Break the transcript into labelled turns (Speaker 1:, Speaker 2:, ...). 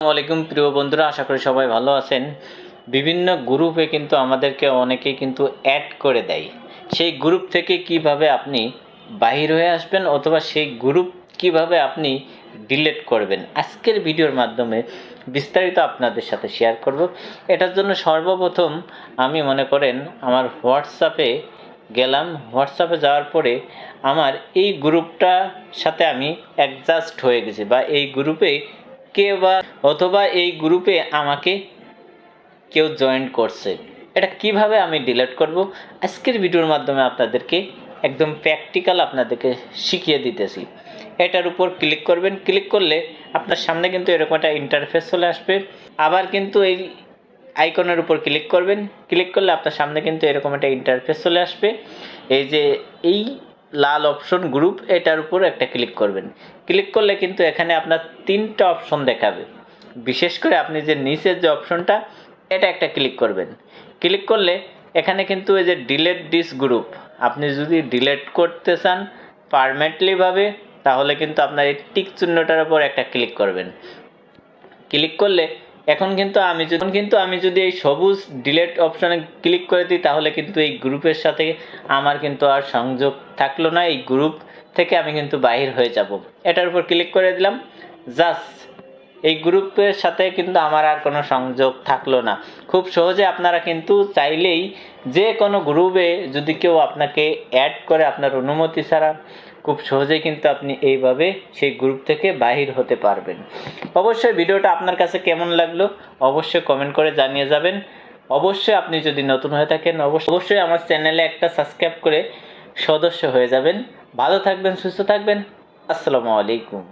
Speaker 1: আলাইকুম, প্রিয় বন্ধুরা, আশা করি সবাই ভালো আছেন। বিভিন্ন গ্রুপে কিন্তু আমাদেরকে অনেকেই কিন্তু অ্যাড করে দেয়। সেই গ্রুপ থেকে কীভাবে আপনি বাহির হয়ে আসবেন অথবা সেই গ্রুপ কীভাবে আপনি ডিলিট করবেন, আজকের ভিডিওর মাধ্যমে বিস্তারিত আপনাদের সাথে শেয়ার করব। এটার জন্য সর্বপ্রথম আমি মনে করেন আমার হোয়াটসঅ্যাপে গেলাম। হোয়াটসঅ্যাপে যাওয়ার পরে আমার এই গ্রুপটার সাথে আমি অ্যাডজাস্ট হয়ে গেছি বা এই গ্রুপে কে বা অথবা এই গ্রুপে আমাকে কেউ জয়েন করছে। এটা কীভাবে আমি ডিলিট করব? আজকের ভিডিওর মাধ্যমে আপনাদেরকে একদম প্র্যাকটিক্যাল আপনাদেরকে শিখিয়ে দিতেছি। এটার উপর ক্লিক করবেন। ক্লিক করলে আপনার সামনে কিন্তু এরকম একটা ইন্টারফেস চলে আসবে। আবার কিন্তু এই আইকনের উপর ক্লিক করবেন। ক্লিক করলে আপনার সামনে কিন্তু এরকম একটা ইন্টারফেস চলে আসবে। এই যে এই লাল অপশন গ্রুপ, এটার উপর একটা ক্লিক করবেন। ক্লিক করলে কিন্তু এখানে আপনার তিনটা অপশন দেখাবে। বিশেষ করে আপনি যে নিচের যে অপশনটা, এটা একটা ক্লিক করবেন। ক্লিক করলে এখানে কিন্তু এই যে ডিলেট ডিস গ্রুপ আপনি যদি ডিলেট করতে চান পারমানেন্টলিভাবে তাহলে কিন্তু আপনার এই টিক চিহ্নটার উপর একটা ক্লিক করবেন। ক্লিক করলে এখন কিন্তু আমি যদি কিন্তু আমি যদি এই সবুজ ডিলেট অপশানে ক্লিক করে দিই, তাহলে কিন্তু এই গ্রুপের সাথে আমার কিন্তু আর সংযোগ থাকল না। এই গ্রুপ থেকে আমি কিন্তু বাহির হয়ে যাব। এটার উপর ক্লিক করে দিলাম। জাস্ট এই গ্রুপের সাথে কিন্তু আমার আর কোনো সংযোগ থাকল না। খুব সহজে আপনারা কিন্তু চাইলেই যে কোনো গ্রুপে যদি কেউ আপনাকে অ্যাড করে আপনার অনুমতি ছাড়া, খুব সহজেই কিন্তু আপনি এইভাবে সেই গ্রুপ থেকে বাহির হতে পারবেন। অবশ্যই ভিডিওটা আপনার কাছে কেমন লাগল অবশ্যই কমেন্ট করে জানিয়ে যাবেন। অবশ্যই আপনি যদি নতুন হয়ে থাকেন, অবশ্যই অবশ্যই আমার চ্যানেলে একটা সাবস্ক্রাইব করে সদস্য হয়ে যাবেন। ভালো থাকবেন, সুস্থ থাকবেন। আসসালামু আলাইকুম।